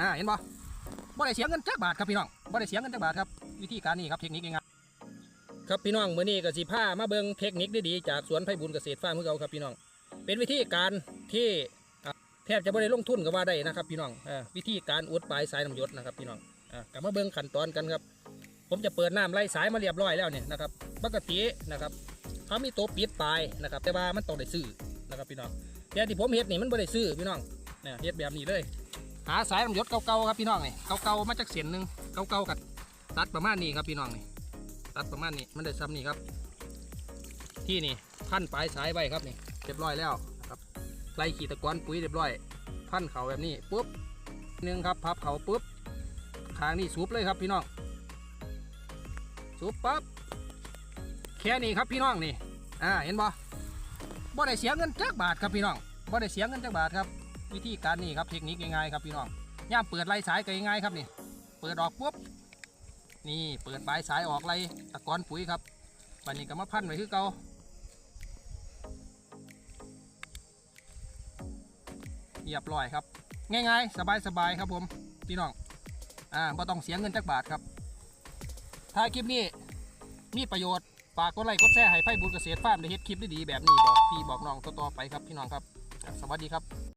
อ่าเห็นบ่บ่ได้เสียเงินจักบาทครับพี่น้องบ่ได้เสียเงินจักบาทครับวิธีการนี้ครับเทคนิคง่ายๆครับพี่น้องมื้อนี้ก็สิพามาเบิ่งเทคนิคดีๆจากสวนไผ่บุญเกษตรฟาร์มของเราครับพี่น้อง เป็นวิธีการที่แทบจะบ่ได้ลงทุนก็ว่าได้นะครับ พี่น้องอวิธีการอุดปลายสายน้ำยศนะครับ พี่น้องอกลับมาเบิ่งขั้นตอนกันครับ ผมจะเปิดน้ำไล่สายมาเรียบร้อยแล้วเนี่ยนะครับปกตินะครับเขามีตัวปิดปลายนะครับ แต่ว่ามันต้องได้ซื้อนะครับพี่น้องแต่ที่ผมเฮ็ดนี่มันบ่ได้ซื้อพี่น้องเนี่ยเฮ็ดแบบนี้เลย หาสายน้ำยศเก่าๆครับพี่น้องนี่เก่าๆมาจากเสียนหนึ่งเก่าๆกับตัดประมาณนี้ครับพี่น้องนี่ตัดประมาณนี้มันได้ซ้ำนี่ครับ ที่นี่พันปลายสายไว้ครับนี่เรียบร้อยแล้วครับไล่ขีตะกอนปุ๋ยเรียบร้อย พันเขาแบบนี้ปุ๊บหนึ่งครับพับเขาปุ๊บทางนี่สูบเลยครับพี่น้องสูบปั๊บแค่นี้ครับพี่น้องนี่อ่าเห็นบ่บ่ได้เสียเงินจักบาทครับพี่น้องบ่ได้เสียเงินจักบาทครับ วิธีการนี่ครับเทคนิคง่ายๆครับพี่น้องย่ามเปิดไล่สายก็ง่ายๆครับนี่ เปิดออกปุ๊บนี่เปิดปลายสายออกไล่ตะกอนปุ๋ยครับวันนี้ก็มาพันไว้คือเก่าเรียบร้อยครับ ง่ายๆ สบายๆครับผมพี่น้องอ่าไ่ต้องเสียเงินจักบาทครับถ้าคลิปนี้มีประโยชน์ฝากกดไลค์กดแชร์ให้ไพ่บุญเกษตรฟาร์มได้เฮ็ดคลิปดีๆแบบนี้บอกพี่บอกน้องต่อๆไปครับพี่น้องครับ สวัสดีครับ